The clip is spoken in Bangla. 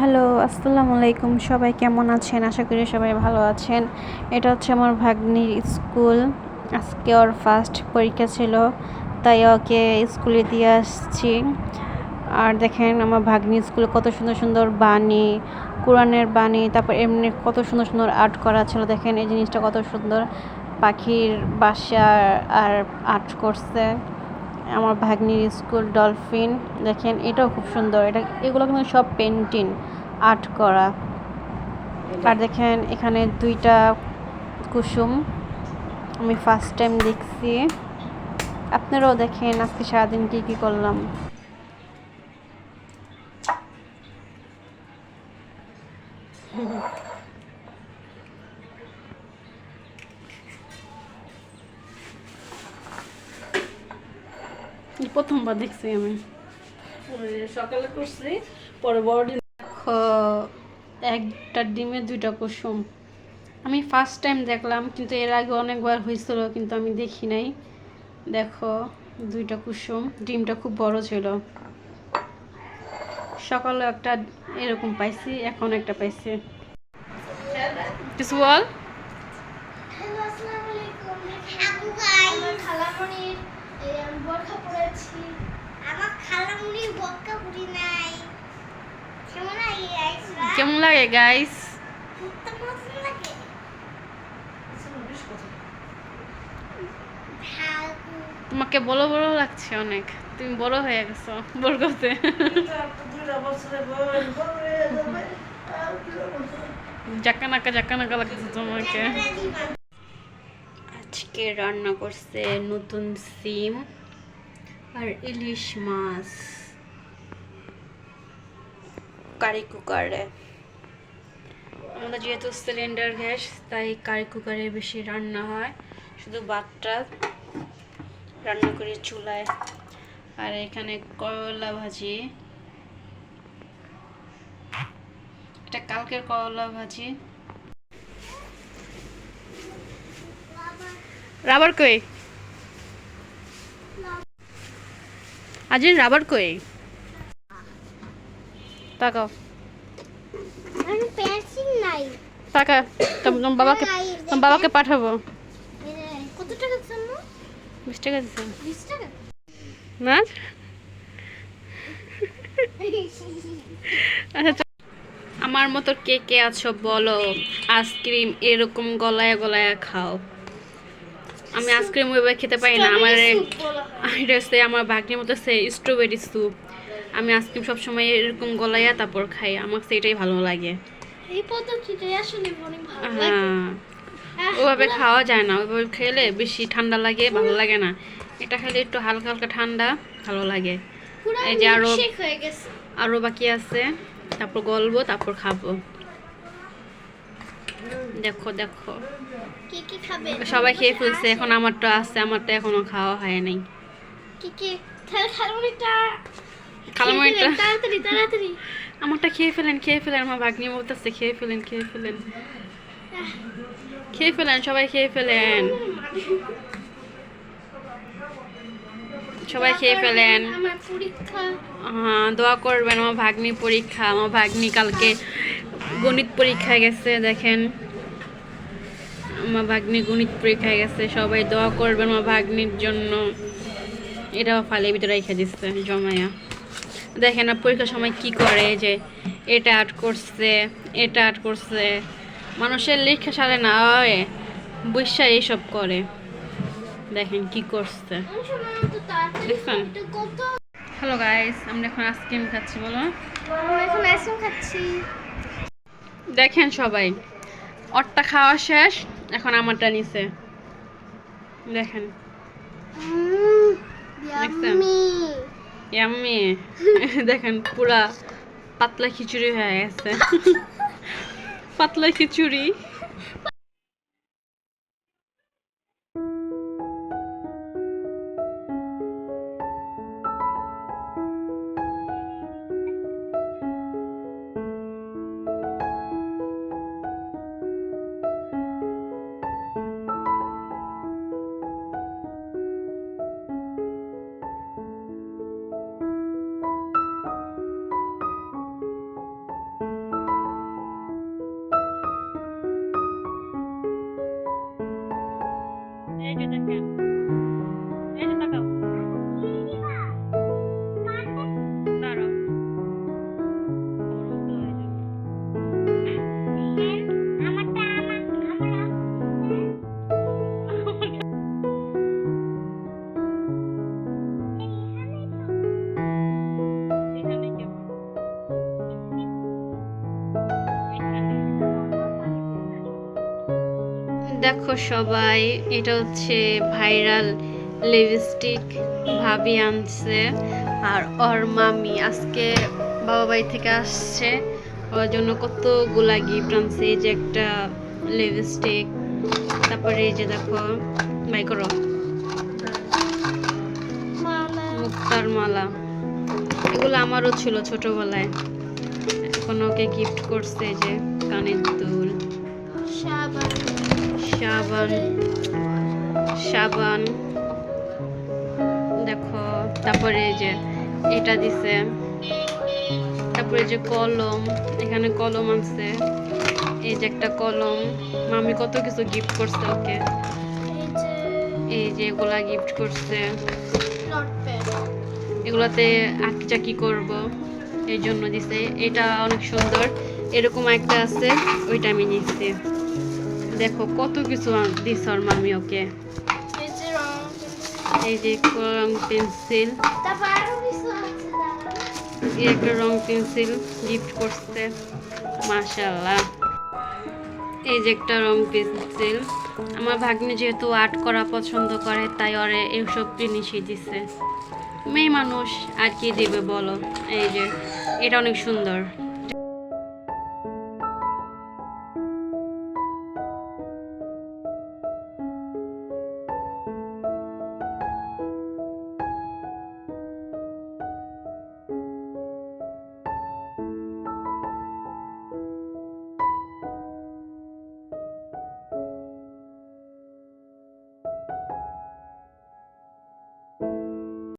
হ্যালো, আসসালামু আলাইকুম। সবাই কেমন আছেন? আশা করি সবাই ভালো আছেন। এটা হচ্ছে আমার ভাগ্নির স্কুল। আজকে ওর ফার্স্ট পরীক্ষা ছিল, তাই ওকে স্কুলে দিয়ে আসছি। আর দেখেন আমার ভাগ্নি স্কুলে কত সুন্দর সুন্দর বাণী, কোরআনের বাণী, তারপর এমনি কত সুন্দর সুন্দর আর্ট করা ছিল। দেখেন এই জিনিসটা কত সুন্দর। পাখির বাসা আর আর্ট করছে। আমার ভাগ্নির স্কুল ডলফিন দেখেন এটাও খুব সুন্দর। এটা এগুলো কিন্তু সব পেন্টিং আর্ট করা। আর দেখেন এখানে দুইটা কুসুম আমি ফার্স্ট টাইম দেখছি। আপনারাও দেখেন আজকে সারাদিন কী কী করলাম। প্রথমবার দেখছি আমি। সকালে করছি পরে বড়দিন। দেখো একটা ডিমে দুইটা কুসুম। আমি ফার্স্ট টাইম দেখলাম কিন্তু এর আগে অনেকবার হয়েছিল কিন্তু আমি দেখি নাই। দেখো দুইটা কুসুম ডিমটা খুব বড় ছিল। সকালে একটা এরকম পাইছি এখন একটা পাইছি। কিছু বল হ্যালো আসসালামু আলাইকুম আপু গাইস আমার খালামণির এই আমি বোরখা পরেছি আমার খালামণির বোরখা পরি নাই। কেমন লাগে গাইস কেমন লাগে গাইস তোমাকে বড় বড় লাগছে অনেক। তুমি বড় হয়ে গেছো বরগতে নাকা জাকা নাকা লাগছে তোমাকে। আজকে রান্না করছে নতুন সিম। আর ইলিশ মাছ। কারি কুকারে। আমাদের যেহেতু সিলিন্ডার গ্যাস তাই কারি কুকারে বেশি রান্না হয়। শুধু ভাতটা রান্না করি চুলায়। আর এখানে করলা ভাজি। এটা কালকের করলা ভাজি। রাবার কই? আজিন রাবার কই? তাকাও। আমি পেন্সিল নাই। টাকা তোমার বাবাকে তোমার বাবাকে পাঠাবো। কত টাকা জানো বিশ টাকা দিচ্ছে 20 টাকা? না আচ্ছা আমার মতো কে কে আছো বলো? আইসক্রিম এরকম গলায় গলায় খাও। আমি আইসক্রিম ওইভাবে খেতে পারি না। আমার এটা হচ্ছে আমার ভাগ্নের মতো সে স্ট্রবেরি স্যুপ আমি আইসক্রিম সবসময় এরকম গলাইয়া তারপর খাই। আমার সেটাই ভালো লাগে। এই পদ্ধতিটা আসলে অনেক ভালো লাগে। ওভাবে খাওয়া যায় না। ওইভাবে খেলে বেশি ঠান্ডা লাগে ভালো লাগে না। এটা খেলে একটু হালকা হালকা ঠান্ডা ভালো লাগে। এই যে আরো- শেক হয়ে গেছে। আরও বাকি আছে। তারপর গলবো তারপর খাব। দেখো দেখো। কি কি খাবে? সবাই খেয়ে ফেলছে এখন আমারটা আছে আমারটা এখনও খাওয়া হয় নাই। কি কি? তাহলে খালমুড়িটা? খালামুড়িটা তাড়াতাড়ি তাড়াতাড়ি। আমারটা খেয়ে ফেলেন খেয়ে ফেলেন আমার ভাগ্নি বলতেছে খেয়ে ফেলেন খেয়ে ফেলেন। খেয়ে ফেলেন সবাই খেয়ে ফেলেন। সবাই খেয়ে ফেলেন। হ্যাঁ দোয়া করবেন আমার ভাগ্নি পরীক্ষা আমার ভাগ্নি কালকে গণিত পরীক্ষায় গেছে দেখেন। আমার ভাগ্নি গণিত পরীক্ষায় গেছে সবাই দোয়া করবেন আমার ভাগ্নির জন্য। এটাও ফালের ভিতরে রেখে দিচ্ছে জমায়া দেখেন আর পরীক্ষার সময় কি করে যে এটা আর্ট করছে এটা আর্ট করছে। মানুষের লেখা সারে না হয় বৈশা এইসব করে। দেখেন কি করছে। দেখছেন? হ্যালো গাইস আমরা এখন আইসক্রিম খাচ্ছি বলো। আমরা এখন আইসক্রিম খাচ্ছি। দেখেন সবাই অটটা খাওয়া শেষ এখন আমারটা নিছে। দেখেন। ইয়াম্মি দেখেন পুরা পাতলা খিচুড়ি হয়ে গেছে। পাতলা খিচুড়ি। 现在就在 দেখো সবাই এটা হচ্ছে ভাইরাল লিপস্টিক ভাবি আনছে আর ওর মামি আজকে বাবা বাড়ি থেকে আসছে। ওর জন্য কতগুলা গিফট আনছে এই যে একটা লিপস্টিক তারপরে এই যে দেখো বাই করো। মুক্তার মালা। এগুলো আমারও ছিল ছোটবেলায়। এখন ওকে গিফট করছে এই যে কানের দুল। সাবান। সাবান। সাবান দেখো তারপরে এই যে এটা দিছে। তারপরে যে কলম এখানে কলম আছে এই যে একটা কলম। মামি কত কিছু গিফট করছে ওকে। এই যে এগুলা গিফট করছে। এগুলাতে আঁকি চাকি করব। এই জন্য দিছে। এটা অনেক সুন্দর। এরকম একটা আছে, ওইটা আমি নিচ্ছি দেখো কত কিছু দিছে ওর মামি ওকে। এই যে রং পেন্সিল। এই একটা রং পেন্সিল গিফট করছে। মাশাল্লাহ এই যে একটা রং পেন্সিল। আমার ভাগ্নে যেহেতু আর্ট করা পছন্দ করে, তাই ওরে এইসব জিনিসই দিছে। মেয়ে মানুষ আর কি দেবে বলো? এই যে এটা অনেক সুন্দর।